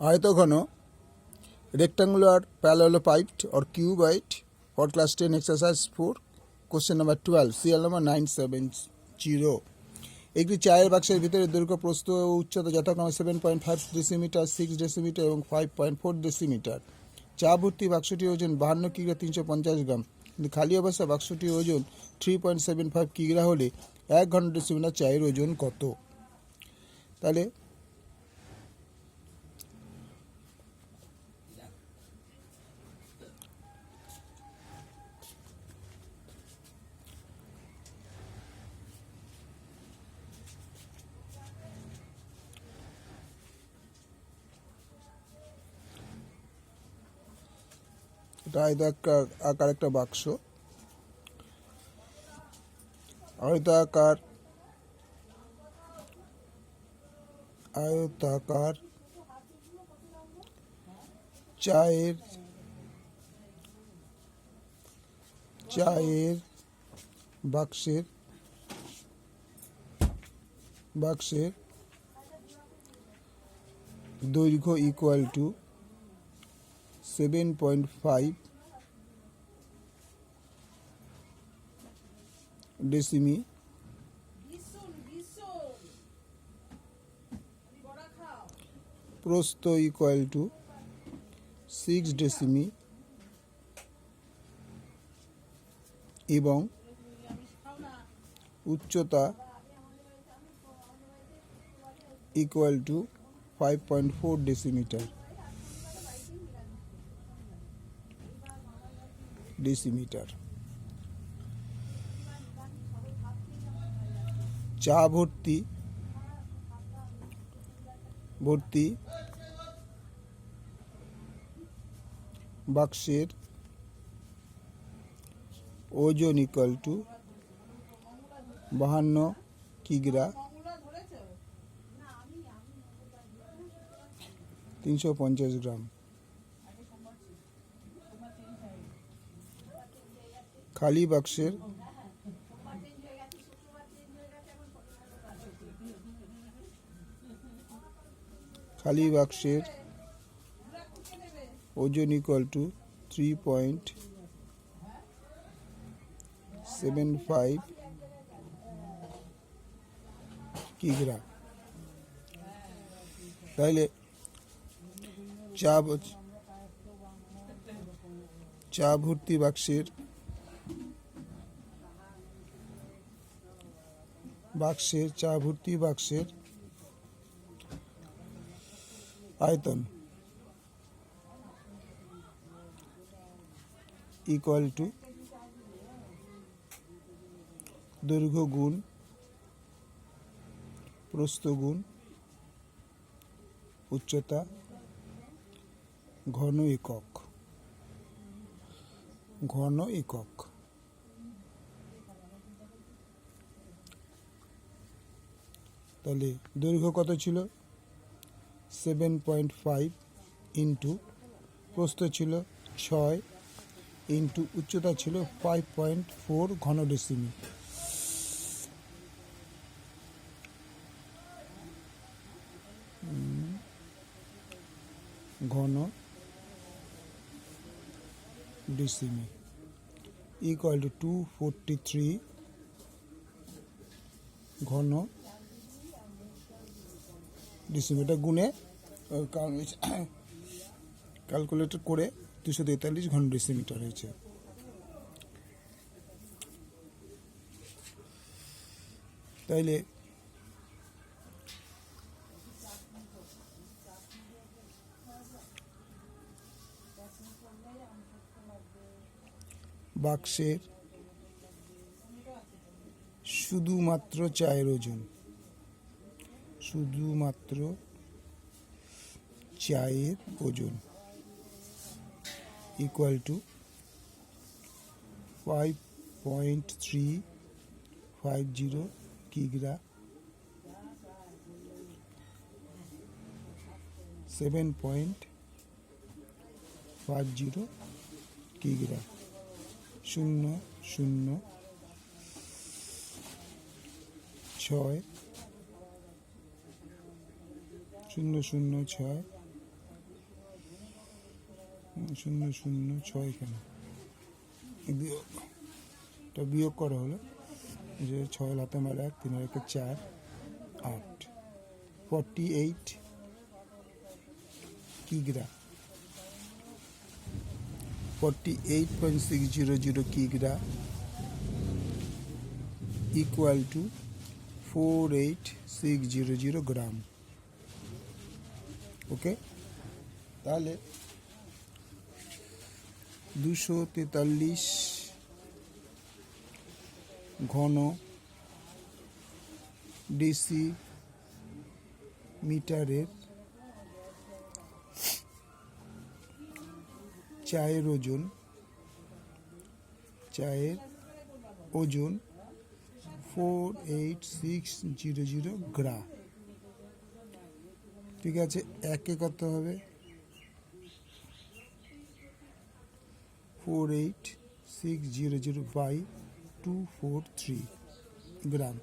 আয়তঘন, rectangular parallelepiped or class ten exercise 10 exercise 4 question number 12 CL number 970 একটি চায়ের বাক্সের ভিতরে দৈর্ঘ্য প্রস্থ ও উচ্চতা যথাক্রমে seven point five decimetre six decimetre এবং ফাইভ পয়েন্ট ফোর ডেসিমিটার চা ভর্তি বাক্সটির ওজন বাহান্ন কিগ্রা তিনশো পঞ্চাশ গ্রাম। কিন্তু খালি অবস্থা বাক্সটির ওজন থ্রি পয়েন্ট সেভেন ফাইভ কিগ্রা হলে এক ঘণ্টা ডেসিমিটার চায়ের ওজন কত? তাহলে এটা আয়তাকার আকার একটা বাক্স। আয়তাকার আয়তাকার চায়ের চায়ের বাক্সের বাক্সের দৈর্ঘ্য equal to seven point five decimetre প্রস্থ ইকুয়াল টু সিক্স ডেসিমি এবং উচ্চতা equal to five point four decimetre decimetre. চা ভর্তি। ভর্তি। বাক্সের ওজন ইকাল টু বাহান্ন কিগ্রা। তিনশো পঞ্চাশ গ্রাম। খালি বাক্সের খালি বাক্সের ওজন equal to three point seven five কিগ্রা তাইলে চা চা ভর্তি বাক্সের বাক্সের চা ভর্তি বাক্সের আয়তন ইকুয়াল টু দৈর্ঘ্য গুণ, প্রস্থ গুণ, উচ্চতা ঘন একক। ঘন একক। তাহলে দৈর্ঘ্য কত ছিল? সেভেন পয়েন্ট ফাইভ ইন্টু প্রস্থ ছিল ছয় ইন্টু উচ্চতা ছিল ফাইভ পয়েন্ট ফোর ঘন ডেসিমি ঘন ডেসিমি equal to two forty three ঘন ডিসিমিটার গুণে ক্যালকুলেটর করে দুশো তেতাল্লিশ ঘন ডেসিমিটার হয়েছে। তাইলে বাক্সের শুধুমাত্র চায়ের ওজন। শুধুমাত্র চায়ের ওজন equal to five point three five zero কিগ্রা seven point five zero কিগ্রা শূন্য শূন্য ছয় শূন্য শূন্য ছয়। শূন্য শূন্য ছয় কেন বিয়োগ। এটা বিয়োগ করা হলো। যে ছয় লাতে মারা এক তিন একে চার, আট। Forty eight কিগ্রা। Forty eight point six zero zero কিগ্রা equal to four eight six zero zero gram okay? তাহলে দুশো তেতাল্লিশ ঘন ডিসি মিটারের চায়ের ওজন চায়ের ওজন four eight six zero zero গ্রা ঠিক আছে, একে কত হবে। Four eight six zero zero by two four three gram.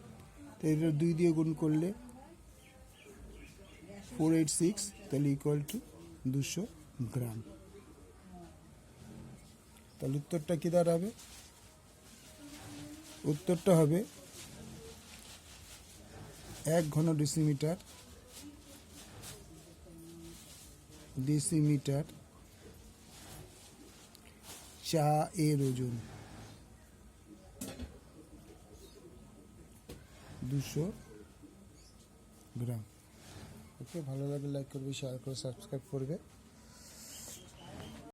তো এটা দুই দিয়ে গুণ করলে ফোর এইট সিক্স তাহলে ইকুয়াল টু দুশো গ্রাম। তাহলে উত্তরটা কী দাঁড়াবে? উত্তরটা হবে এক ঘন ডিসিমিটার ডিসিমিটার চা এর ওজন দুশো গ্রাম। ওকে, ভালো লাগলে লাইক করবে শেয়ার করে সাবস্ক্রাইব করবে।